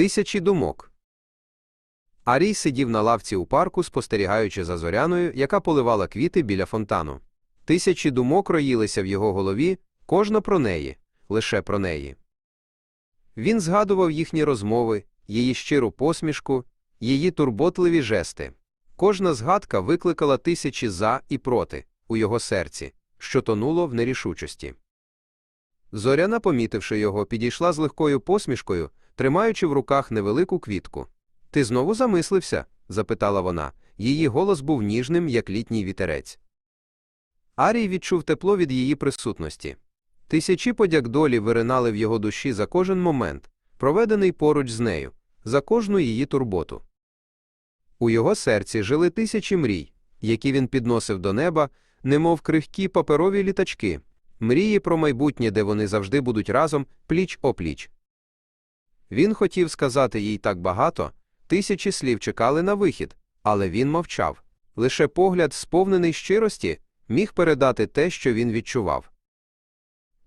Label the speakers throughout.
Speaker 1: Тисячі думок. Арій сидів на лавці у парку, спостерігаючи за зоряною, яка поливала квіти біля фонтану. Тисячі думок роїлися в його голові, кожна про неї, лише про неї. Він згадував їхні розмови, її щиру посмішку, її турботливі жести. Кожна згадка викликала тисячі за і проти у його серці, що тонуло в нерішучості. Зоряна, помітивши його, підійшла з легкою посмішкою, тримаючи в руках невелику квітку. Ти знову замислився? запитала вона. Її голос був ніжним, як літній вітерець. Арій відчув тепло від її присутності. Тисячі подяк долі виринали в його душі за кожен момент, проведений поруч з нею, за кожну її турботу. У його серці жили тисячі мрій, які він підносив до неба, немов крихкі паперові літачки, мрії про майбутнє, де вони завжди будуть разом пліч опліч. Він хотів сказати їй так багато, тисячі слів чекали на вихід, але він мовчав. Лише погляд, сповнений щирості, міг передати те, що він відчував.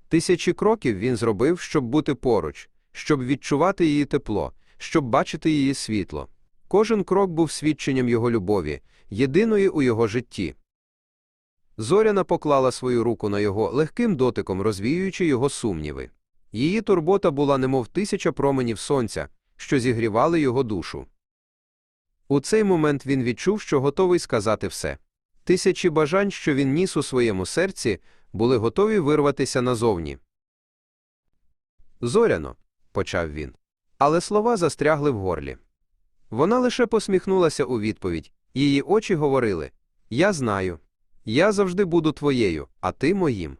Speaker 1: Тисячі кроків він зробив, щоб бути поруч, щоб відчувати її тепло, щоб бачити її світло. Кожен крок був свідченням його любові, єдиної у його житті. Зоряна поклала свою руку на його легким дотиком, розвіюючи його сумніви. Її турбота була немов тисяча променів сонця, що зігрівали його душу. У цей момент він відчув, що готовий сказати все. Тисячі бажань, що він ніс у своєму серці, були готові вирватися назовні. Зоряно, почав він. Але слова застрягли в горлі. Вона лише посміхнулася у відповідь, її очі говорили Я знаю. Я завжди буду твоєю, а ти моїм.